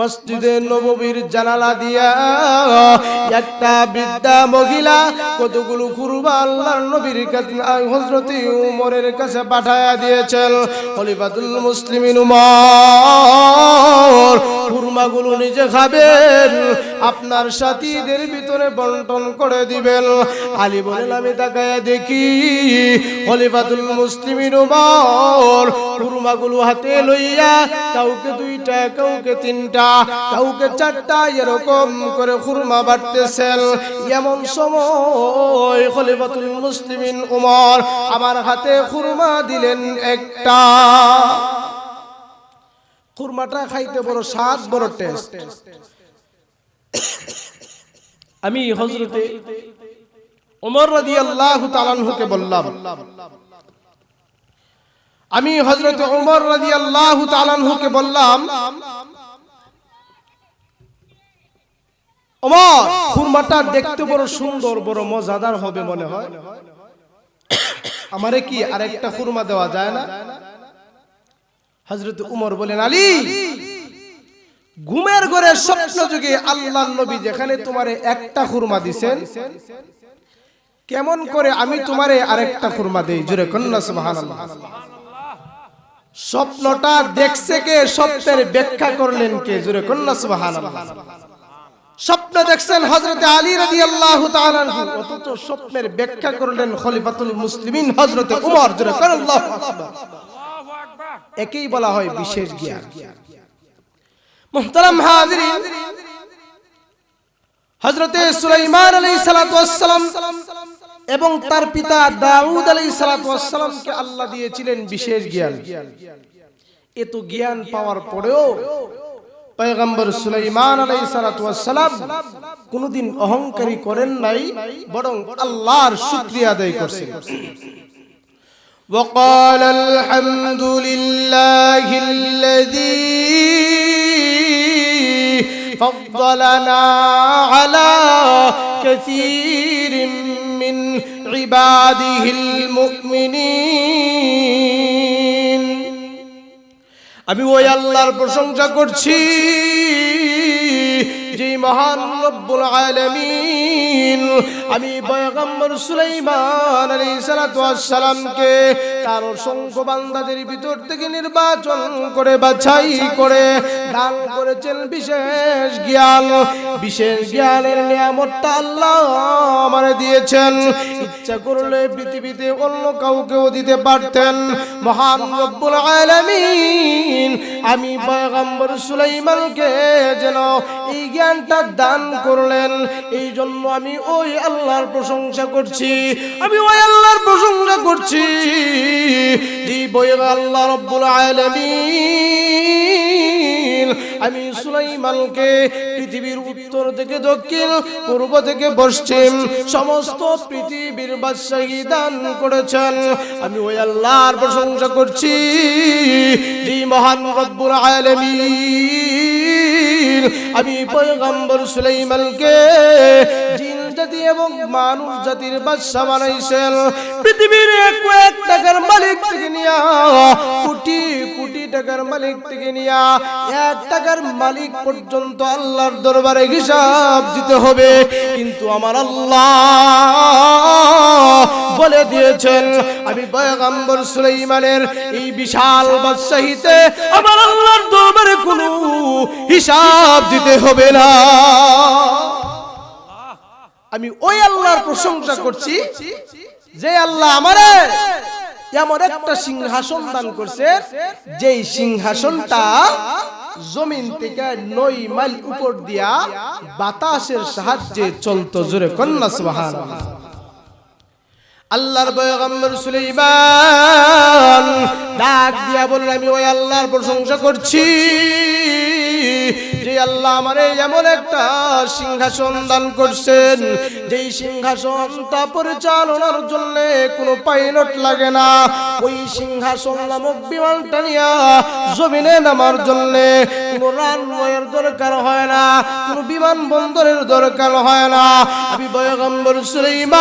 মসজিদে নববীর জানালা দিয়া একটা বৃদ্ধা মহিলা কতগুলো কুরবা আল্লাহর নবীর কাছে হযরতে উমরের কাছে পাঠায়া দিয়েছেন। খলিফাতুল মুসলিমিন উমর, কুরমাগুলো নিজে খাবেন, আপনার সাথীদের ভিতরে বন্টন করে দিবেন। আলী বলেন, আমি তাকায়া দেখি খলিফাতুল মুসলিমিন উমর, কুরমাগুলো হাতে লইয়া কাউকে দুইটা, কাউকে তিনটা কাউকে চারটা এরকম করে খুরমা বাড়তেছেন এমন সময় খলিফাতুল মুসলিমিন উমর আমার হাতে খুরমা দিলেন একটা। খুরমাটা খাইতে বড় স্বাদ, বড় টেস্ট। আমি হজরতে ওমর রাদিয়াল্লাহু তাআলাকে বললাম, আমি হজরত ওমর রাদিয়াল্লাহু তাআলাকে বললাম ওমর খুরমাটা দেখতে বড় সুন্দর বড় মজাদার হবে মনে হয়। আমারে কি আরেকটা খুরমা দেওয়া যায় না? হজরত উমর বলেন আলী ঘুমের ঘরে স্বপ্ন যুগে আল্লাহ নবী যেখানে তোমারে একটা খুরমা দিছেন কেমন করে আমি তোমারে আরেকটা খুরমা দেই? জোরে কন্যা সুবহানাল্লাহ। স্বপ্নটা দেখছে কে? স্বপ্নের ব্যাখ্যা করলেন কে? জোরে কন্যা সুবহানাল্লাহ। স্বপ্ন দেখছেন হযরতে আলী তাআলা আনহু। অথচ স্বপ্নের ব্যাখ্যা করলেন খলিফাতুল মুসলিমিন হযরতে উমর আল্লাহু একেই বলা হয় বিশেষ জ্ঞান। মুহতারাম হাজিরিন, হযরতে সুলাইমান আলাইহিস সালাতু এবং তার পিতা দাউদ আলাইহিস সালাতু ওয়াসসালামকে আল্লাহ দিয়েছিলেন বিশেষ জ্ঞান। এত জ্ঞান পাওয়ার পরেও পয়গম্বর সুলাইমান আলাইহিস সালাতু ওয়াসসালাম কোনদিন অহংকারী করেন নাই বরং আল্লাহর শুকরিয়া আদায় করছেন وقال الحمد لله الذي فضلنا على كثير من عباده المؤمنين আমি ওই আল্লাহর প্রশংসা করছি। যে মহান রব্বুল আলামিন। আমি পয়গম্বর সুলাইমান আলাইহিস সালাতু ওয়াস সালামকে তার অসংখ্য বান্দাদের ভিতর থেকে নির্বাচন করে, বাছাই করে, দান করেছেন বিশেষ জ্ঞান। বিশেষ জ্ঞানের নিয়ামতটা আল্লাহ আমারে দিয়েছেন। ইচ্ছা করলে পৃথিবীতে অন্য কাউকেও দিতে পারতেন। মহান রব্বুল আলামিন, আমি পয়গম্বর সুলাইমানকে যেন এই জ্ঞানটা দান করলেন। এই জন্য আমি ওই আল্লাহর প্রশংসা করছি। আমি ওই আল্লাহর প্রশংসা করছি। আল্লাহ রব্বুল আলামিন। আমি সুলাইমানকে পৃথিবীর উত্তর থেকে দক্ষিণ, পূর্ব থেকে পশ্চিম, সমস্ত পৃথিবীর বাদশাহী দান করেছেন। আমি ওই আল্লাহর প্রশংসা করছি। যে মহান রব্বুল আলামিন। আমি পয়গম্বর সুলাইমানকে জিন জাতি এবং মানুষ জাতির বাদশা বানাইছেন। পৃথিবীর কয়েক টাকার মালিক থেকে নিয়া, কোটি কোটি টাকার মালিক থেকে নিয়া, এক টাকার মালিক পর্যন্ত আল্লাহর দরবারে হিসাব দিতে হবে। কিন্তু আমার আল্লাহ বলে দিয়েছেন, আমি পয়গম্বর সুলাইমানের এই বিশাল বাদশাহীতে আমার আল্লাহর দরবারে কোনো হিসাব দিতে হবে না। আমি ওই আল্লাহর প্রশংসা করছি যে আল্লাহ আমারে এমন একটা সিংহাসন দান করছে যেই সিংহাসনটা জমিন থেকে নই মাইল উপর দিয়া বাতাসের সাহায্যে চলতো জোরে কন্যা সুবহান আল্লাহর পয়গম্বর সুলাইমান ডাক দিয়া বললেন আমি ওই আল্লাহর প্রশংসা করছি। যে আল্লাহ আমারে এমন একটা সিংহাসন দান করছেন, যেই সিংহাসনটা পরিচালনার জন্য কোনো পাইলট লাগে না, ওই সিংহাসন নামক বিমানটা নিয়া জমিনে নামার জন্য কোনো রানওয়ের দরকার হয় না, কোনো বিমান বন্দরের দরকার হয় না। আমি বয়গম্বর সুলাইমান,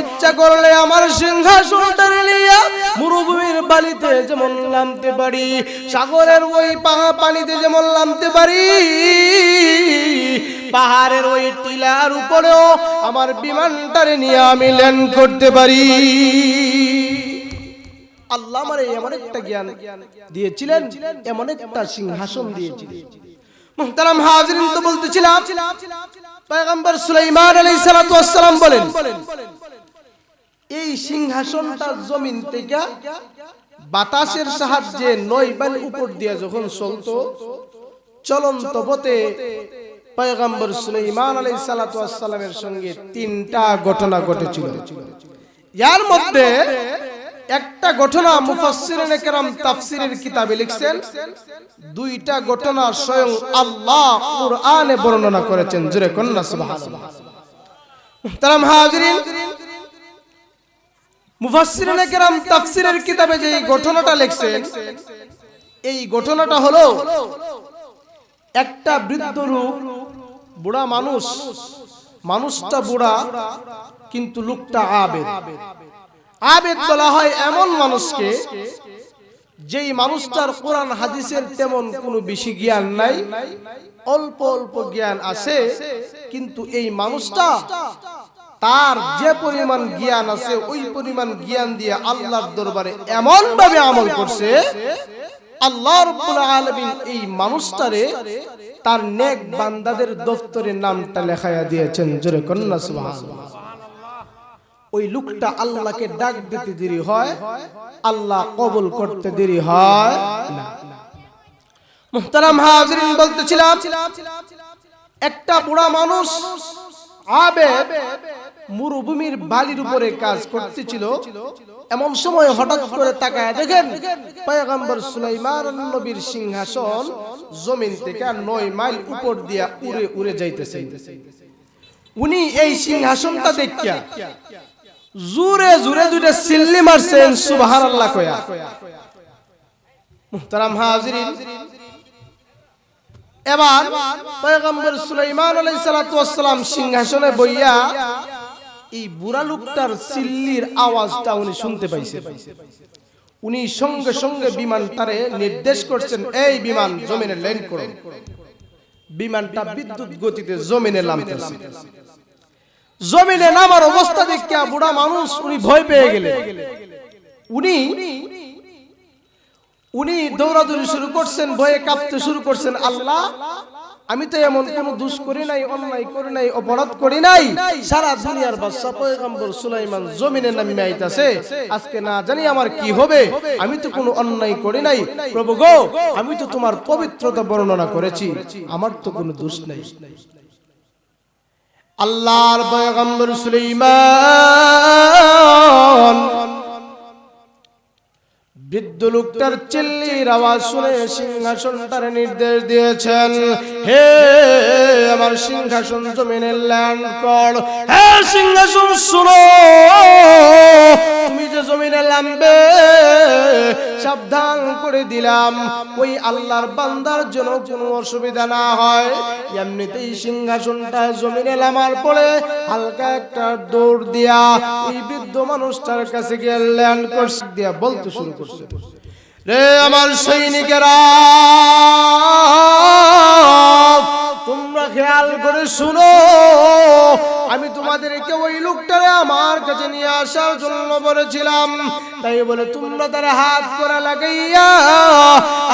ইচ্ছা করলে আমার সিংহাসনটা নিয়া মরুভূমির বালিতে যেমন নামতে পারি সাগরের ওই পাহা পানিতে যেমন নামতে পারি, পাহাড়ের ওই টিলার উপরেও আমার বিমানটারে নিয়ে আমি ল্যান্ড করতে পারি। আল্লাহ আমার এমন একটা জ্ঞান দিয়েছিলেন, এমন একটা সিংহাসন দিয়েছিলেন। মুহতারাম হাজরিন তো বলতেছিলাম, পয়গম্বর সুলাইমান আলাইহিস সালাম বলেন, এই সিংহাসনটা জমিন থেকে বাতাসের সাহায্যে মাইল উপর দিয়ে যখন চলতো চলন্ত পথে পয়গম্বর সুলাইমান আলাইহিস সালাতু ওয়াস সালামের সঙ্গে তিনটা ঘটনা ঘটেছিল। ইয়ার মধ্যে একটা ঘটনা মুফাসসিরিনে কেরাম তাফসীরের কিতাবে লিখছেন। দুইটা ঘটনা স্বয়ং আল্লাহ কুরআনে বর্ণনা করেছেন। জোরে কন্না সুবহানাল্লাহ। হাজিরিন মুফাসসিরিনে কেরাম তাফসীরের কিতাবে যে ঘটনাটা লিখছেন, এই ঘটনাটা হলো একটা বৃদ্ধ লোক বুড়া মানুষ, মানুষটা বুড়া, কিন্তু লোকটা আবেদ। আবেদ বলা হয় এমন মানুষকে যেই মানুষটার কোরআন, হাদিসের তেমন কোনো বেশি জ্ঞান নাই, অল্প অল্প জ্ঞান আছে, কিন্তু এই মানুষটা তার যে পরিমাণ জ্ঞান আছে, ওই পরিমাণ জ্ঞান দিয়ে আল্লাহর দরবারে এমন ভাবে আমল করছে, আল্লাহ রব্বুল আলামিন এই মানুষটারে তার নেক বান্দাদের দফতরে নামটা লেখায়া দিয়েছেন, জোরে কন্যা সুবহানাল্লাহ। ওই লোকটা আল্লাহকে ডাক দিতে দেরি হয়, আল্লাহ কবুল করতে দেরি হয় না। মুহতারাম হাজরিন বলতেছিলাম, একটা বুড়া মানুষ আবেদ মরুভূমির বালির উপরে কাজ করতেছিল। এমন সময় হঠাৎ করে তাকায় দেখেন পয়গম্বর সুলাইমান নবীর সিংহাসন জমিন থেকে নয় মাইল উপর দিয়া উড়ে উড়ে যাইতেছে। উনি এই সিংহাসনটা দেখিয়া জুরে জুরে দুইটা সিল্লি মারছেন, সুবহানাল্লাহ কয়া। মুহতারাম হাজিরিন এবার পয়গম্বর সুলাইমান ওয়াস সিংহাসনে বইয়া এই বুড়া লোকটার সিল্লির আওয়াজটা উনি শুনতে পাইছে। উনি সঙ্গে সঙ্গে বিমানটারে নির্দেশ করছেন এই বিমান জমিনে ল্যান্ড করো। বিমানটা বিদ্যুৎ গতিতে জমিনে নামতেছে। জমিনে নামার অবস্থা দেখে বুড়া মানুষ উনি ভয় পেয়ে গেলেন। উনি উনি দৌড়াদৌড়ি শুরু করছেন, ভয়ে কাঁপতে শুরু করছেন, আল্লাহ, আমি তো এমন কোন দোষ করি নাই, অন্যায় করি নাই, অপরাধ করি নাই। সারা দুনিয়ার বাদশা পয়গম্বর সুলাইমান জমিনে নামি আইতাছে। আজকে না জানি আমার কি হবে, আমি তো কোনো অন্যায় করি নাই। প্রভু গো, আমি তো তোমার পবিত্রতা বর্ণনা করেছি, আমার তো কোনো দোষ নাই। আল্লাহর পয়গম্বর সুলাইমান বৃদ্ধ লোকটার চিল্লির আওয়াজ শুনে সিংহাসনটার নির্দেশ দিয়েছেন, হে আমার সিংহাসন জমিনে ল্যান্ড কর। হে সিংহাসন, শুনো। তুমি যে জমিনে নামবে, সাবধান করে দিলাম। ওই আল্লাহর বান্দার জন্য কোনো অসুবিধা না হয়। এমনিতেই সিংহাসনটা জমিনে নামার পরে হালকা একটা দৌড় দিয়া ওই বৃদ্ধ মানুষটার কাছে গিয়ে ল্যান্ড করছে, দিয়া বলতে শুরু করছে। রে আমার সৈনিকেরা, তোমরা খেয়াল করে শুনো, আমি তোমাদেরকে ওই লোকটারে আমার কাছে নিয়ে আসার জন্য বলেছিলাম। তাই বলে, তোমরা তার হাত করে লাগাইয়া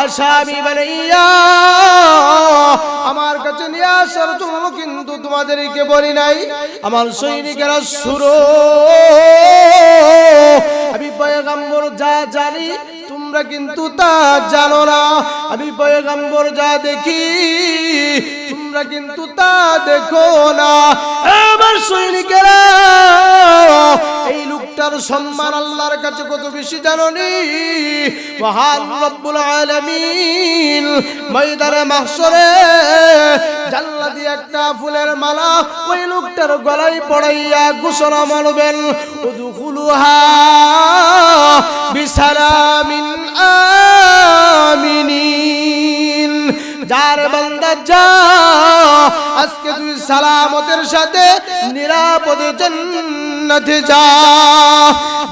আসামি বানাইয়া আমার কাছে নিয়ে আসার জন্য কিন্তু তোমাদেরকে বলি নাই। আমার সৈনিকেরা সুরো আমি পয়গাম্বর যা জানি তোমরা কিন্তু তা জানো না। আমি পয়গাম্বর যা দেখি তোমরা কিন্তু তা দেখো না। আমার সৈনিকেরা, এই লোকটার সম্মান আল্লাহর কাছে কত বেশি জাননি? মহান রব্বুল আলামিন ময়দানে মাহশরে জান্নাতি একটা ফুলের মালা ওই লোকটার গলায় পড়াইয়া ঘোষণা মারবেন, উদখুলুহা বিসালামিন আমিনিন। যার বান্দা যা আজকে তুই সালামতের সাথে নিরাপদে জন্নতে যা।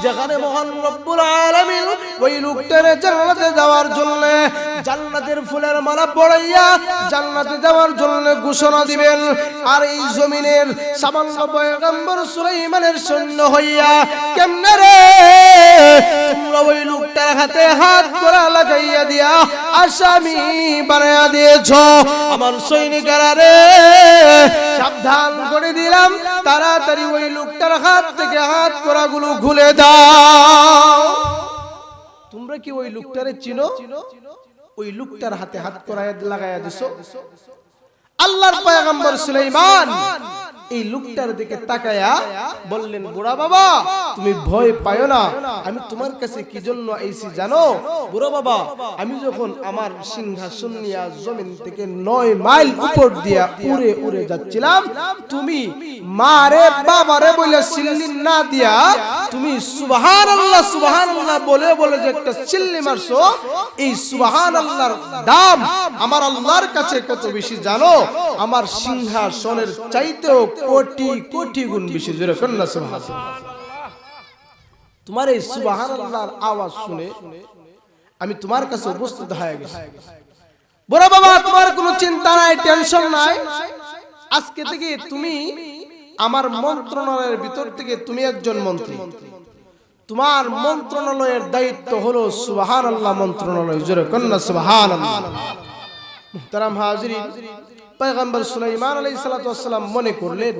যেখানে মহান রব্বুল আলামিন ওই লোকটারে জান্নাতে যাওয়ার জন্য জান্নাতের ফুলের মালা পড়াইয়া জান্নাতে যাওয়ার জন্য ঘোষণা দিবেন। আর এই জমিনের সামান্য পয়গম্বর সুলাইমানের সৈন্য হইয়া কেমনে রে? তোমরা ওই লোকটার হাতে হাত করা লাগাইয়া দিয়া আসামি বানাইয়া দিয়েছ। আমার সৈনিকেরা রে, সাবধান করে দিলাম। তাড়াতাড়ি ওই লোকটার হাত থেকে হাত করাগুলো খুলে দাও। তোমরা কি ওই লোকটারে চিনো? ওই লোকটার হাতে হাত করায় লাগাইয়া দিছো? আল্লাহর পয়গম্বর সুলাইমান। এই লোকটার দিকে তাকায়া বললেন, বুড়া বাবা, তুমি ভয় পায় না। আমি তোমার কাছে কি জন্য আইছি জানো? বুড়া বাবা, আমি যখন আমার সিংহাসন নিয়ে জমিন থেকে নয় মাইল উপর দিয়া উড়ে উড়ে যাচ্ছিলাম, তুমি মারে বাবারে বলে সিল্লি না দিয়া তুমি সুবহান আল্লাহ সুবহান আল্লাহ বলে বলে যে একটা চিল্লি মারছো। এই সুবহান আল্লাহর দাম আমার আল্লাহর কাছে কত বেশি জানো? আমার সিংহাসনের চাইতেও কোটি কোটি গুণ বেশি জোরে কন্যা সুবহান তোমার এই আল্লাহর আওয়াজ শুনে আমি তোমার কাছে উপস্থিত হয়ে গেছি। বড় বাবা তোমার কোনো চিন্তা নাই টেনশন নাই। আজকে থেকে তুমি আমার মন্ত্রণালয়ের ভিতর থেকে তুমি একজন মন্ত্রী। তোমার মন্ত্রণালয়ের দায়িত্ব হলো সুবহান আল্লাহ মন্ত্রণালয়। জোরে কন্যা সুবহান মুহতারাম হাজিরিন। পয়গম্বর সুলাইমান আলাইহিস সালাতু ওয়াসসালাম মনে করলেন,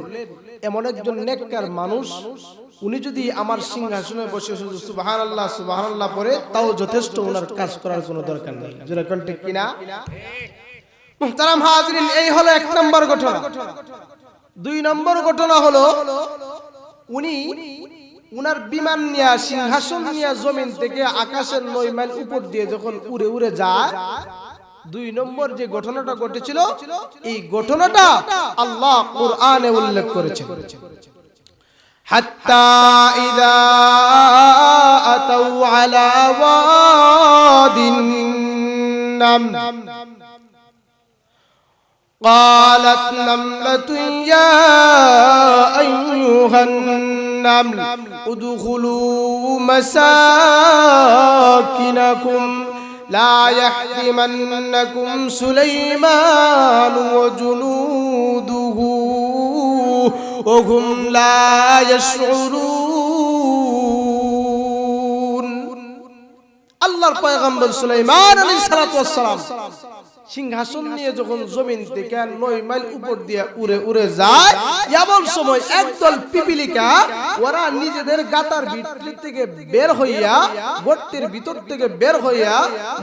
এমন একজন নেককার মানুষ, উনি যদি আমার সিংহাসনে বসে শুধু সুবহানাল্লাহ সুবহানাল্লাহ পড়ে, তাও যথেষ্ট ওনার কাজ করার কোনো দরকার নেই। জোরে কোন ঠিক কিনা? মুহতারাম হাজিরিন, এই হলো এক নম্বর ঘটনা। দুই নম্বর ঘটনা হলো, উনি উনার বিমান নিয়ে, সিংহাসন নিয়ে জমিন থেকে আকাশের নয় মাইল উপর দিয়ে যখন উড়ে উড়ে যায় দুই নম্বর যে ঘটনাটা ঘটেছিল এই ঘটনাটা আল্লাহ কোরআনে উল্লেখ করেছে حتى إذا أتوا على واد النمل قالت نملة يا أيها النمل ادخلوا مساكنكم لا يحتمنكم سليمان وجنوده وهم لا يشعرون الله پیغمبر سليمان عليه الصلاة والسلام সিংহাসন নিয়ে যখন জমিন থেকে নয় মাইল উপর দিয়ে উড়ে উড়ে যায় এমন সময় একদল পিপিলিকা ওরা নিজেদের গাতার ভিতর থেকে বের হইয়া গর্তের ভিতর থেকে বের হইয়া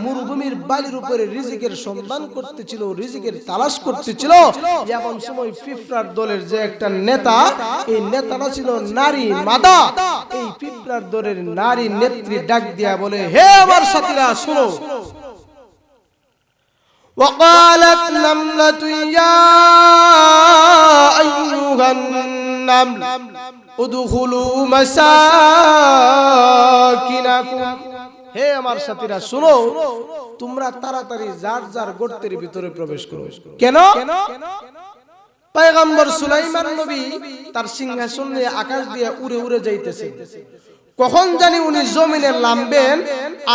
মরুভূমির বালির উপরে রিজিকের সন্ধান করতেছিল রিজিকের তালাশ করতেছিল। এমন সময় পিঁপড়ার দলের যে একটা নেতা এই নেতাটা ছিল নারী মাদা। এই পিঁপড়ার দলের নারী নেত্রী ডাক দিয়া বলে হে আমার সাথীরা শুনো। وقالت نملة يا أيها النمل ادخلوا مساكنكم হে আমার সাথীরা শুনো তোমরা তাড়াতাড়ি যার যার গর্তের ভিতরে প্রবেশ করো কেন পয়গম্বর সুলাইমান নবী তার সিংহাসন নিয়ে আকাশ দিয়ে উড়ে উড়ে যাইতেছে কখন জানি উনি জমিনে নামবেন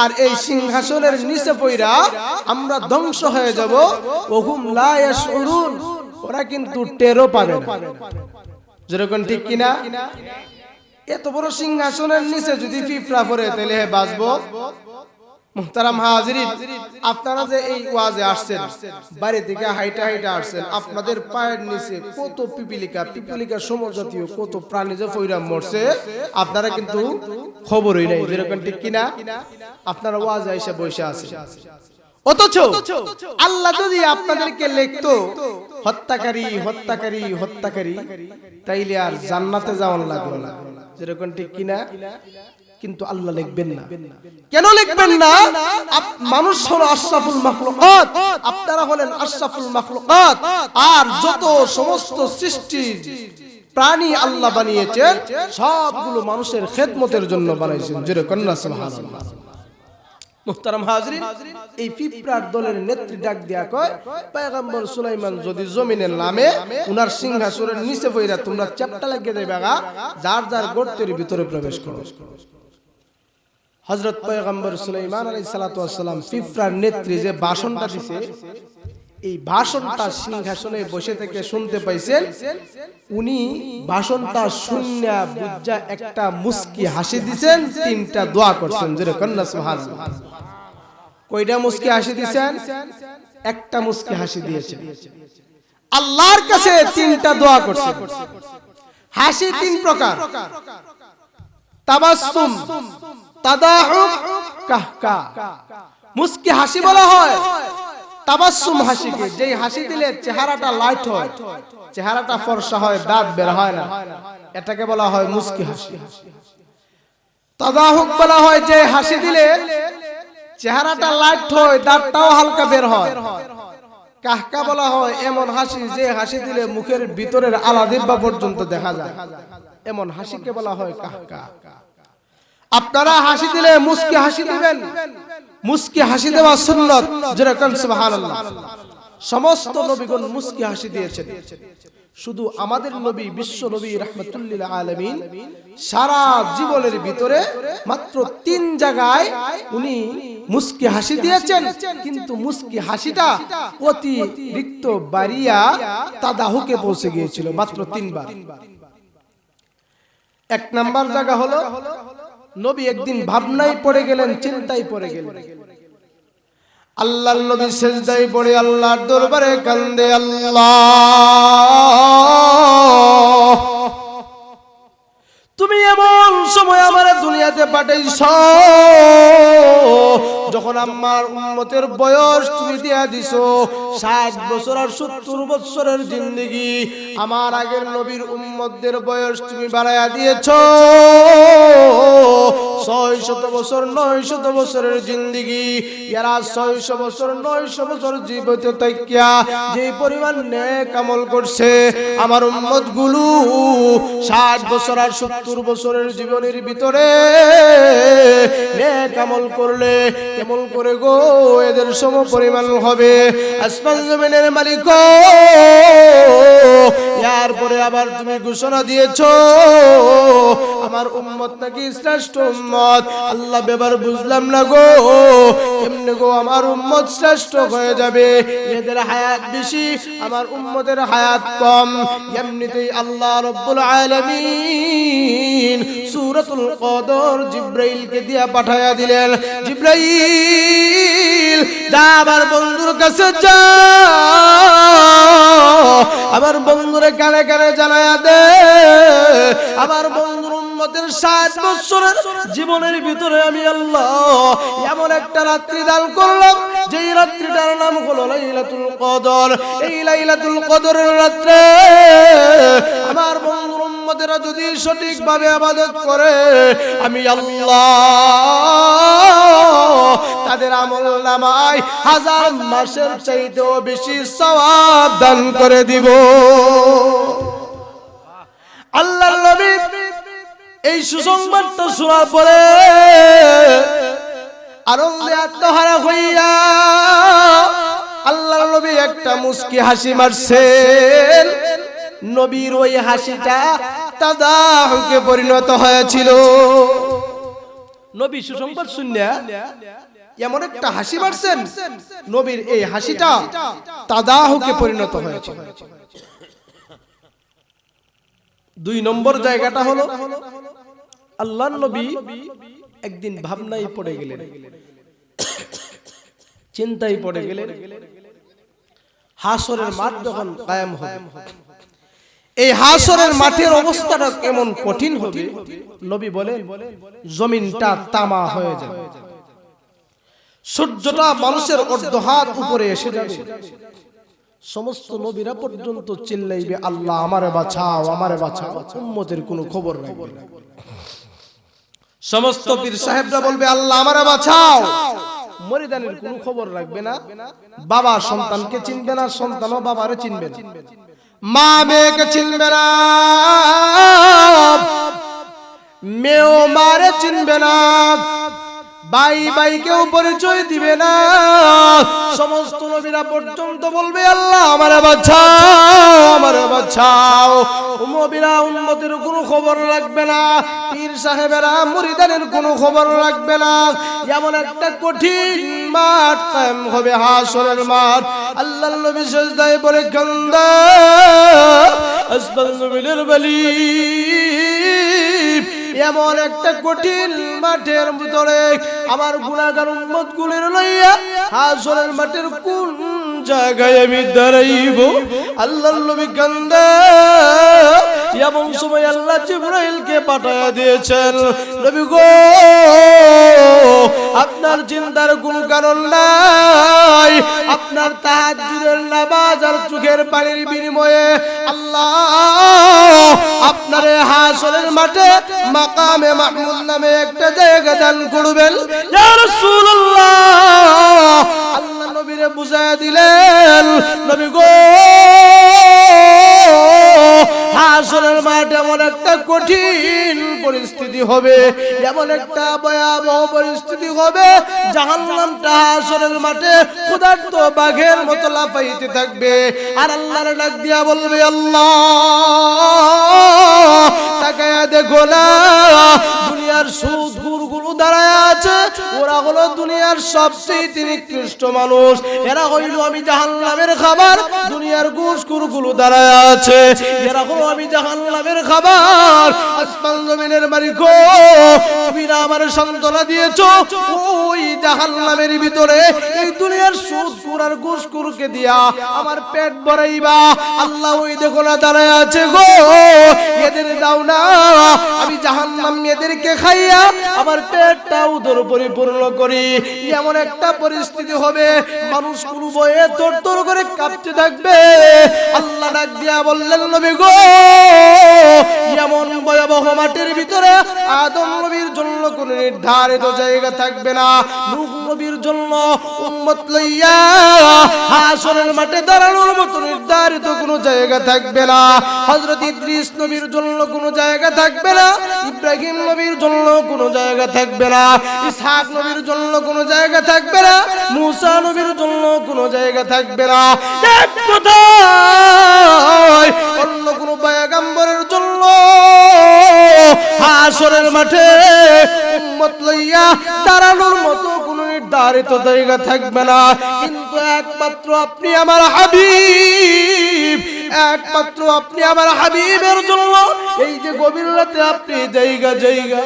আর এই সিংহাসনের নিচে পইরা আমরা ধ্বংস হয়ে যাব। ওহুম লা ইয়াশউরুন। ওরা কিন্তু টেরো পাবে না। যেরকম ঠিক কিনা? এত বড় সিংহাসনের নিচে যদি পিঁপড়া পড়ে, তাহলে বাঁচবো? মুহতারাম হাজিরিন, আপনারা যে এই ওয়াজে আসছেন হাইটা হাইটা আসছেন, আপনাদের পায়ের নিচে কত পিপিলিকা পিপিলিকা সমজাতীয় কত প্রাণী যে মরছে, আপনারা কিন্তু খবরই নাই, যেরকম ঠিক কিনা? আপনারা ওয়াজে এসে বসে আছেন। অথচ আল্লাহ যদি আপনাদেরকে লিখতো, হত্যাকারী হত্যাকারী হত্যাকারী, তাইলে আর জান্নাতে যাওয়ার লাগল না। যেরকম ঠিক কিনা? কিন্তু আল্লাহ লিখবেন না। কেন লিখবেন না? মানুষ হলো আশরাফুল মাখলুকাত। আপনারা হলেন আশরাফুল মাখলুকাত। আর যত সমস্ত সৃষ্টি প্রাণী আল্লাহ বানিয়েছেন সবগুলো মানুষের খেদমতের জন্য বানাইছেন। যেরকম না সুবহানাল্লাহ। মুহতারাম হাজরিন এই পিঁপড়ার দলের নেত্রী ডাক দিয়া কয় পয়গম্বর সুলাইমান যদি জমিনের নামে উনার সিংহাসনের নিচে বইরা তোমরা চ্যাপটা লাগিয়ে দেবে যার যার গর্তের ভিতরে প্রবেশ করো। হজরত পয়গম্বর সুলাইমান আলাইহিস সালাতু ওয়াসসালাম ফিফরার নেত্রী যে ভাষণটা দিছে, এই ভাষণটা সিংহাসনে বসে থেকে শুনতে পাইছেন, উনি ভাষণটা শুনিয়া বুঝা একটা মুস্কি হাসি দিছেন, তিনটা দোয়া করছেন যেরকম না, সুবহানাল্লাহ। কয়টা মুস্কি হাসি দিছেন? একটা মুস্কি হাসি দিয়েছেন। আল্লাহর কাছে তিনটা দোয়া করছেন। হাসি তিন প্রকার। তাবাসসুম তাদাহুক হাসি বলা হয়। তাবাসসুম হাসিকে। যেই হাসি দিলে চেহারাটা লাইট হয়। চেহারাটা ফর্সা হয় দাঁত বের হয় না। এটাকে বলা হয় মুস্কি হাসি। তাদাহুক বলা হয়, যে হাসি দিলে চেহারাটা লাইট হয় দাঁতটাও হালকা বের হয়। কাহকা বলা হয়, এমন হাসি যে হাসি দিলে মুখের ভিতরের আলাদিব্বা পর্যন্ত দেখা যায়। এমন হাসিকে বলা হয় কাহকা। আপনারা হাসি দিলে মুস্কি হাসি দিবেন। মুস্কি হাসি দেওয়া সুন্নত যেরকম সুবহানাল্লাহ। সমস্ত নবীগণ মুস্কি হাসি দিয়েছেন। শুধু আমাদের নবী, বিশ্ব নবী, রহমতুল্লিল আলমিন, সারা জীবনের ভিতরে মাত্র তিন জায়গায় উনি মুস্কি হাসি দিয়েছেন। কিন্তু মুস্কি হাসিটা অতিরিক্ত বাড়িয়া তাদাহুকে পৌঁছে গিয়েছিল মাত্র তিনবার। এক নাম্বার জায়গা হলো নবী একদিন ভাবনায় পড়ে গেলেন, চিন্তায় পড়ে গেলেন। আল্লাহর নবী সেজদায় পড়ে আল্লাহর দরবারে কান্দে আল্লাহ। তুমি এমন সময় আমার দুনিয়াতে পাঠাইছ, যখন আমার উন্মতের বয়স তুমি দিয়া দিছ, ষাট বছর আর সত্তর বছরের জিন্দগি, আমার আগের নবীর উম্মতদের বয়স তুমি বাড়াইয়া দিয়েছ ছয় শত বছর নয় শত বছরের জিন্দগি। এরা ছয়শো বছর নয়শো বছর জীবিত তাইকিয়া যে পরিমাণ নেক আমল করছে, আমার উম্মত ষাট বছর আর সত্তর বছরের জীবনের ভিতরে নেক আমল করলে কেমন করে গো? এদের সম পরিমাণ হবে। আসমান জমিনের মালিক ইয়ার পরে আবার তুমি ঘোষণা দিয়েছ, আমার উম্মত নাকি শ্রেষ্ঠ উম্মত। আল্লাহ ব্যাপার বুঝলাম না গো। এমনি গো আমার উম্মত শ্রেষ্ঠ হয়ে যাবে? এদের হায়াত বেশি, আমার উম্মতের হায়াত কম। এমনিতেই আল্লাহ রব্বুল আলামিন সূরাতুল কদর জিব্রাইলকে দিয়া পাঠায়া দিলেন। জিব্রাইল, যা আমার বন্ধুর কাছে যা। আমার বন্ধুরে কানে কানে জানায়া দে। আমার বন্ধুর উম্মতের ষাট বছরের জীবনের ভিতরে আমি আল্লাহ এমন একটা রাত্রি দান করলাম, যেই রাত্রিটার নাম হলো লাইলাতুল কদর। এই লাইলাতুল কদরের রাত্রে আমার বন্ধুর উম্মতেরা যদি সঠিকভাবে আবাদত করে, আমি আল্লাহ তাদের আমল নামায় হাজার মাসের চাইতেও বেশি সওয়াব দান করে দিব। আল্লাহর নবী এই সুসংবাদটা শোনার পরে আনন্দে আত্মহারা হইয়া আল্লাহর নবী একটা মুস্কি হাসি মারছেন। নবীর ওই হাসিটা তাদাহুকে পরিণত হয়েছিল। নবী সুসংবাদ শুনিয়া এমন একটা হাসি মারছেন, নবীর এই হাসিটা তাদাহুকে পরিণত হয়েছে দুই নম্বর জায়গাটা হলো আল্লাহ নবী একদিন ভাবনায় পড়ে গেলেন, চিন্তায় পড়ে গেলেন, হাসরের মাঠ যখন কায়েম হবে, এই হাসরের মাঠের অবস্থাটা কেমন কঠিন হবে? নবী বলেন, জমিনটা তামা হয়ে যাবে। সূর্যটা মানুষের অর্ধ হাত উপরে এসে যাবে। সমস্ত নবীরা পর্যন্ত চিল্লাইবে, আল্লাহ আমারে বাঁচাও আমারে বাঁচাও, উম্মতের কোনো খবর রাখবে না। সমস্ত পীর সাহেবরা বলবে আল্লাহ আমারে বাঁচাও। মরিদানের কোনো খবর রাখবে না। বাবা সন্তানকে চিনবে না সন্তানও বাবারে চিনবে না। মা মেয়েকে চিনবে না। মেয়েও মারে চিনবে না। ভাই ভাইকেও পরিচয় দিবে না। সমস্ত নবীরা পর্যন্ত বলবে, আল্লাহ আমার বাচ্চাও আমার বাচ্চাও নবীরা উম্মতের কোনো খবর রাখবে না, পীর সাহেবেরা মুরিদানের কোনো খবর রাখবে না। এমন একটা কঠিন মাঠ কায়েম হবে হাসরের মাঠ। আল্লাহ নবী সেজদায় পরে কান্দা আসবাল নবীর বলি। এমন একটা কঠিন মাঠের ভিতরে আমার গুণাগার উন্মত গুলির লইয়া হাসরের মাঠের কোন জায়গায় আমি দাঁড়াইব? আল্লাহ নবী এমন সময় আল্লাহ জিব্রাইলকে পাঠায়া দিয়েছেন, নবী গো আপনার চিন্তার কোন কারণ নাই। আপনার তাহাজ্জুদের নামাজ আর চোখের পানির বিনিময়ে আল্লাহ আপনার হাসরের মাঠে মাকামে মাহমুদ নামে একটা জায়গা দান করবেন। ইয়া রাসূলুল্লাহ। আল্লাহ নবীরে বুঝায় দিলেন, নবী গো হাসরের মাঠ এমন একটা কঠিন পরিস্থিতি হবে, এমন একটা ভয়াবহ পরিস্থিতি হবে, জাহান্নামটা হাসরের মাঠে ক্ষুধার্ত বাঘের মতো লাফাইতে থাকবে। আর আল্লাহর ডাক দিয়া বলবে, আল্লাহ, তাকায়া দেখো না, দুনিয়ার সুদ গুরুগুলো দাঁড়ায় আছে, ওরা হলো দুনিয়ার সবচেয়ে নিকৃষ্ট মানুষ। এরা হইল আমি জাহান্নামের খাবার, দুনিয়ার ঘুষ গুরুগুলো দাঁড়ায় আছে। এরা হলো আমি জাহান্নামের খাবার, আসমান জমিনের মালিক তুমি না আমার সান্ত্বনা দিয়েছ। ওই জাহান্নামের ভিতরে এই দুনিয়ার সুদ কুরার ঘুষ কুরুকে দিয়া আমার পেট ভরাইবা। আল্লাহ ওই দেখো না, দাঁড়ায় আছে গো, এদের দাও না। আমি জাহান্নাম এদেরকে খাইয়া আমার পেটটা উদর পরিপূর্ণ করি। এমন একটা পরিস্থিতি হবে, মানুষ কোনো বয়ে তোর তোর করে কাঁপতে থাকবে। আল্লাহ ডাক দিয়া বললেন, নবী গো এমন ভয়াবহ মাটির ভিতরে আদম নবীর জন্য কোনো নির্ধারিত জায়গা থাকবে না। নূহ নবীর জন্য উম্মত লইয়া হাসরের মাঠে দাঁড়ানোর মতো নির্ধারিত কোনো জায়গা থাকবে না। হযরত ইদ্রিস নবীর জন্য কোনো জায়গা থাকবে না। ইব্রাহিম নবীর জন্য কোনো জায়গা থাকবে না। ইসহাক নবীর জন্য কোনো জায়গা থাকবে না। মুসা নবীর জন্য কোনো জায়গা থাকবে না। এক কথায়, অন্য কোনো পয়গম্বরের জন্য হাসরের মাঠে উম্মত লইয়া দাঁড়ানোর মতো কোনো নির্ধারিত জায়গা থাকবে না। কিন্তু একমাত্র আপনি আমার হাবিব, একমাত্র আপনি আমার হাবিবের জন্য এই যে গভীর রাতে আপনি জায়গা জায়গা।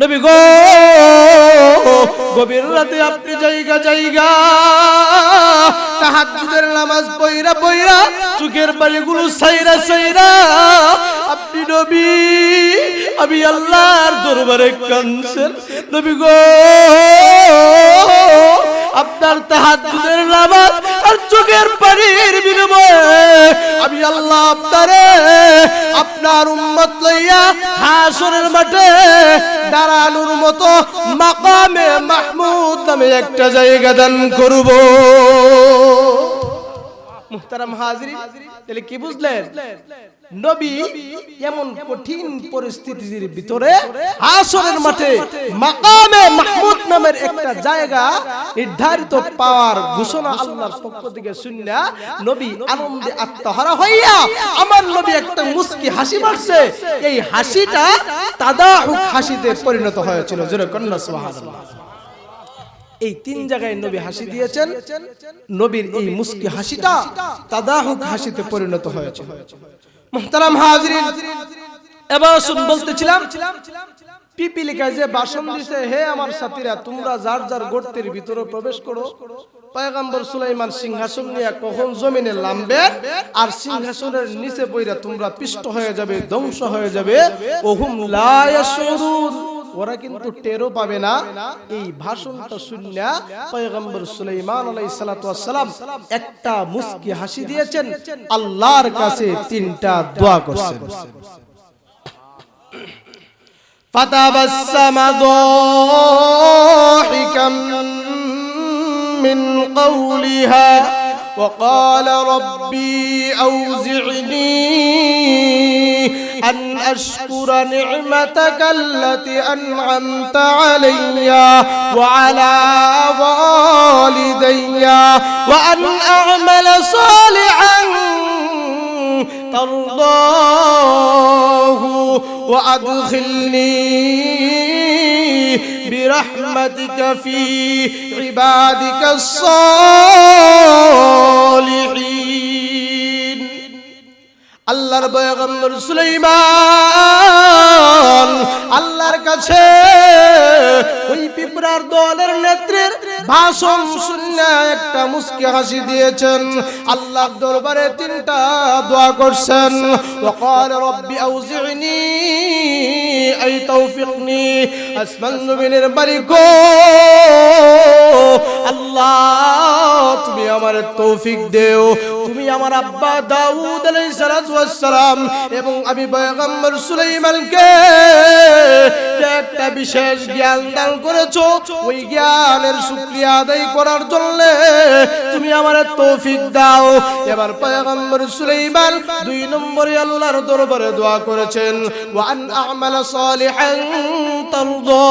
নবী গো, গভীর রাতে আপনি জায়গা জায়গা। তাহাজ্জুদের নামাজ পয়রা পয়রা চোখের বাড়িগুলো সাইরা সাইরা আপনি নবী, আমি আল্লাহর দরবারে কানছেন। নবী গো, আপনার তাহাজ্জুদের নামাজ আর চোখের পানির বিনিময়ে আমি আল্লাহ আপনারে হাসরের মাঠে দাঁড়ানোর মতো মাকামে মাহমুদ আমি একটা জায়গা দান করব। মুহতারাম হাজিরি তাহলে কি বুঝলেন? নবী এমন কঠিন পরিস্থিতির ভিতরে আসরের মাঠে মাকামে মাহমুদ নামের একটা জায়গা নির্ধারিত পাওয়ার ঘোষণা আল্লাহর পক্ষ থেকে শুননা নবী আনন্দে আত্মহারা হইয়া আমার নবী একটা মুস্কি হাসি মারছে। এই হাসিটা তাদাহুক হাসিতে পরিণত হয়েছিল। জোরে কন্যা সুবহানাল্লাহ। এই তিন জায়গায় নবী হাসি দিয়েছেন। নবীর এই মুস্কি হাসিটা তাদাহুক হাসিতে পরিণত হয়েছে মুহতারাম হাজরিন, এবার শুন বলতেছিলাম পিপিলিকায় যে বাসন দিছে, হে আমার সাথীরা, তোমরা যার যার গর্তের ভিতরে প্রবেশ করো, পয়গম্বর সুলাইমান সিংহাসন নিয়ে কখন জমিনে নামবে আর সিংহাসনের নিচে পইরা তোমরা পিষ্ট হয়ে যাবে, ধ্বংস হয়ে যাবে? ওহুম লা ওরা কিন্তু টেরও পাবে না এই ভাষণটা শুনিয়া পয়গম্বর সুলাইমান আলাইহিস সালাতু ওয়াসসালাম একটা মুস্কি হাসি দিয়েছেন আল্লাহর কাছে তিনটা দোয়া করছেন فتبسم ضاحكا من قولها وقال ربي أوزعني أن أشكر نعمتك التي أنعمت علي وعلى والدي وأن أعمل صالحا ترضاه وأدخلني برحمتك في عبادك الصالحين. আল্লাহর পয়গম্বর সুলাইমান আল্লাহর কাছে ওই পিঁপড়ার দলের নেত্রীর ভাষণ শুনে একটা মুস্কি হাসি দিয়েছেন আল্লাহর দরবারে তিনটা দোয়া করছেন وقال ربي أوزعني أي توفقني আসমান জমিনের মালিক আল্লাহ তুমি আমার তৌফিক দেও তুমি আমার আব্বা দাউদ আলাইহিস সালাতু ওয়াস সালাম এবং আমি পয়গম্বর সুলাইমানকে একটা বিশেষ জ্ঞান দান করেছ, ওই জ্ঞানের শুকরিয়া আদায় করার জন্য তুমি তৌফিক দাও। এবার পয়গম্বর সুলাইমান দুই নম্বরে আল্লাহর দরবারে দোয়া করেছেন, ওয়ান আমালা সালিহান তারদা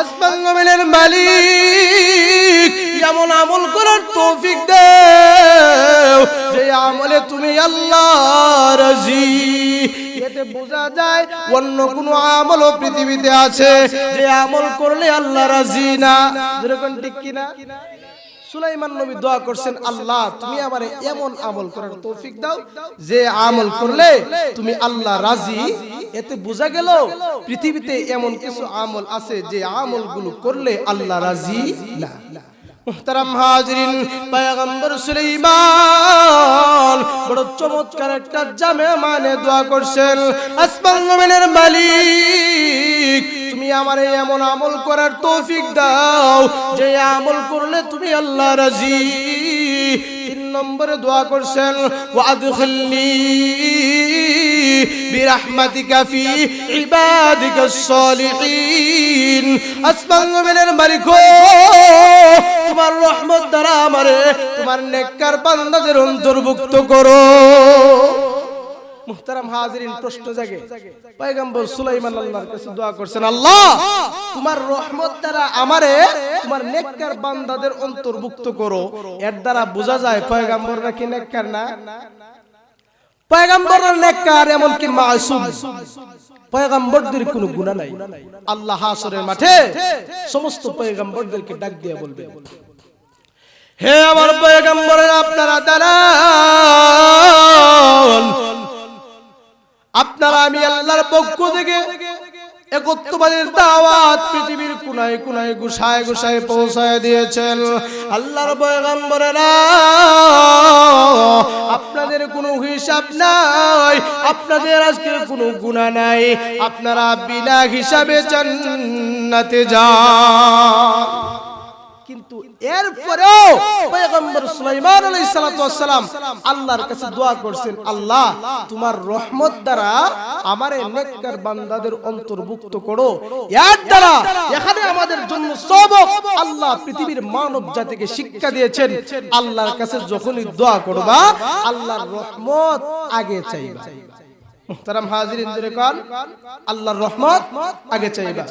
আসমান জমিনের মালিক এমন আমল করার তৌফিক দেও, যে আমলে তুমি আল্লাহ রাজি। বোঝা যায় অন্য কোনো আমলও পৃথিবীতে আছে, যে আমল করলে আল্লাহ রাজি না। যেরকম ঠিক কিনা? সুলাইমান নবী দোয়া করছেন, আল্লাহ, তুমি আমারে এমন আমল করার তৌফিক দাও, যে আমল করলে তুমি আল্লাহ রাজি। এতে বোঝা গেল, পৃথিবীতে এমন কিছু আমল আছে যে আমলগুলো করলে আল্লাহ রাজি না। মানে দোয়া করছেন, আসমান মালিক, তুমি আমার এমন আমল করার তৌফিক দাও। যে আমল করলে তুমি আল্লাহ রাজি। তিন নম্বরে দোয়া করছেন গো, তোমার দ্বারা বান্দাদের অন্তর্ভুক্ত করো। মুহতারাম হাজিরিন প্রশ্ন জাগে। পয়গম্বর সুলাইমান আল্লাহর কাছে দোয়া করছেন আল্লাহ তোমার রহমত দ্বারা আমারে তোমার নেককার বান্দাদের অন্তর্ভুক্ত করো। এর দ্বারা বোঝা যায় পয়গম্বররা কি নেককার না? পয়গম্বররা নেককার এমন কি মাসুম। পয়গম্বরদের কোনো গুনাহ নাই। আল্লাহ হাসরের মাঠে সমস্ত পয়গম্বরদেরকে ডাক দিয়ে বলবে হে আমার পয়গম্বরের আপনারা দাঁড়ান পক্ষ থেকে একত্ববাদের দাওয়াত পৃথিবীর কোনায় কোনায় গুসায় গুসায় পৌঁছায় দিয়েছেন। আল্লাহর পয়গম্বরেরা, আপনাদের কোনো হিসাব নাই, আপনাদের আজকে কোনো গুণা নাই। আপনারা বিনা হিসাবে জান্নাতে যান। কিন্তু এরপরেও পয়গম্বর সুলাইমান আল্লাহর কাছে দোয়া করছেন, আল্লাহ, তোমার রহমত দ্বারা আমারে নেককার বান্দাদের অন্তর্ভুক্ত করো। এর দ্বারা এখানে আমাদের জন্য সবক আল্লাহ পৃথিবীর মানব জাতিকে শিক্ষা দিয়েছেন। আল্লাহর কাছে যখনই দোয়া করবা, আল্লাহর রহমত আগে চাইবা। মুহতারাম হাজিরিন জোরে কোন আল্লাহর রহমত আগে চাইবা।